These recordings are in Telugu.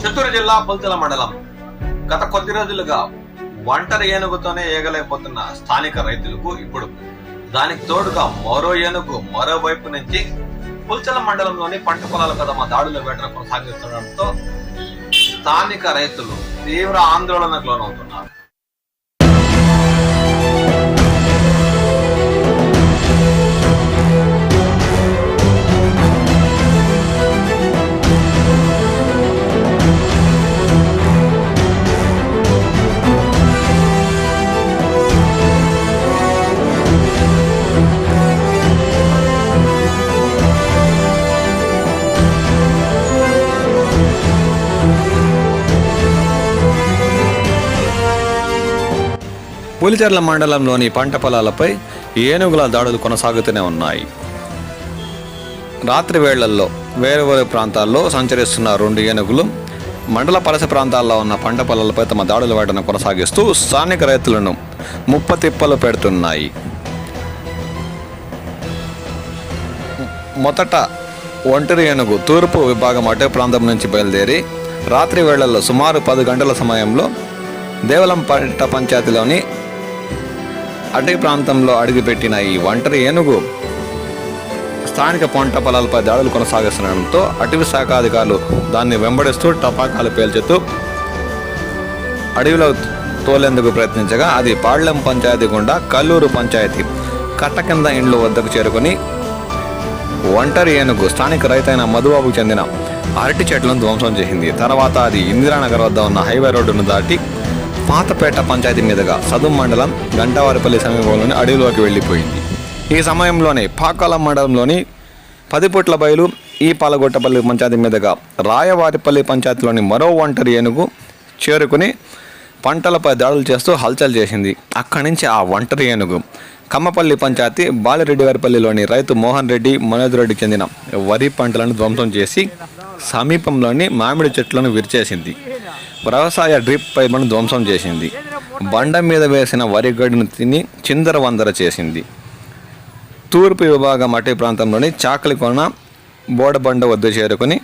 చిత్తూరు జిల్లా పుల్తల మండలం. గత కొద్ది రోజులుగా ఒంటరి ఏనుగుతోనే ఏగలేకపోతున్న స్థానిక రైతులకు ఇప్పుడు దానికి తోడుగా మరో ఏనుగు మరోవైపు నుంచి పుల్చల మండలంలోని పంట పొలాల కదమ దాడుల వేటను కొనసాగిస్తుండటంతో స్థానిక రైతులు తీవ్ర ఆందోళనకు లోనవుతున్నారు. పులిచెర్ల మండలంలోని పంట పొలాలపై ఏనుగుల దాడులు కొనసాగుతూనే ఉన్నాయి. రాత్రి వేళల్లో వేరు వేరు ప్రాంతాల్లో సంచరిస్తున్న రెండు ఏనుగులు మండల పరస ప్రాంతాల్లో ఉన్న పంట పొలాలపై తమ దాడుల వేయడం కొనసాగిస్తూ స్థానిక రైతులను ముప్పతిప్పలు పెడుతున్నాయి. మొదట ఒంటరి ఏనుగు తూర్పు విభాగం అటే ప్రాంతం నుంచి బయలుదేరి రాత్రి వేళల్లో సుమారు పది గంటల సమయంలో దేవలంపేట పంచాయతీలోని అటవీ ప్రాంతంలో అడుగుపెట్టిన ఈ ఒంటరి ఏనుగు స్థానిక పంట పొలాలపై దాడులు కొనసాగిస్తుండటంతో అటవీ శాఖ అధికారులు దాన్ని వెంబడిస్తూ టపాకాలు పేల్చుతూ అడవిలో తోలేందుకు ప్రయత్నించగా అది పాళ్ళెం పంచాయతీ గుండా కల్లూరు పంచాయతీ కట్ట కింద ఇండ్లు వద్దకు చేరుకుని ఒంటరి ఏనుగు స్థానిక రైతైన మధుబాబుకు చెందిన అరటి చెట్లను ధ్వంసం చేసింది. తర్వాత అది ఇందిరానగర్ వద్ద ఉన్న హైవే రోడ్డును దాటి పాతపేట పంచాయతీ మీదుగా సదుం మండలం గంటవారిపల్లి సమీపంలోని అడవిలోకి వెళ్ళిపోయింది. ఈ సమయంలోనే పాకాలం మండలంలోని పదిపుట్ల బయలు ఈ పాలగొట్టపల్లి పంచాయతీ మీదుగా రాయవారిపల్లి పంచాయతీలోని మరో ఒంటరి ఏనుగు చేరుకుని పంటలపై దాడులు చేస్తూ హల్చల్ చేసింది. అక్కడి నుంచి ఆ ఒంటరి ఏనుగు కమ్మపల్లి పంచాయతీ బాలిరెడ్డివారిపల్లిలోని రైతు మోహన్ రెడ్డి మనోజ్ రెడ్డికి చెందిన వరి పంటలను ధ్వంసం చేసి సమీపంలోని మామిడి చెట్లను విరిచేసింది. వ్యవసాయ డ్రిప్ పైపులను ధ్వంసం చేసింది. బండ మీద వేసిన వరి గడ్డిని తిని చిందరవందర చేసింది. తూర్పు విభాగం అటవీ ప్రాంతంలోని చాకలికొన బోడబండ వద్ద చేరుకుని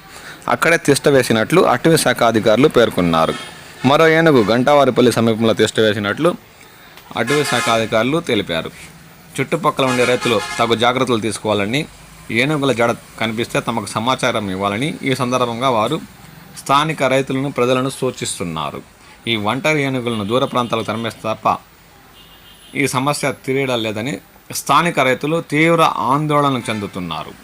అక్కడే తిష్ట వేసినట్లు అటవీ శాఖ అధికారులు పేర్కొన్నారు. మరో ఏనుగు గంటావారిపల్లి సమీపంలో తిష్ట వేసినట్లు అటవీ శాఖ అధికారులు తెలిపారు. చుట్టుపక్కల ఉండే రైతులు తగు జాగ్రత్తలు తీసుకోవాలని ఏనుగుల జడ కనిపిస్తే తమకు సమాచారం ఇవ్వాలని ఈ సందర్భంగా వారు స్థానిక రైతులను ప్రజలను సూచిస్తున్నారు. ఈ ఒంటరి ఏనుగులను దూర ప్రాంతాలకు తరమేస్తే తప్ప ఈ సమస్య తీరడం లేదని స్థానిక రైతులు తీవ్ర ఆందోళన చెందుతున్నారు.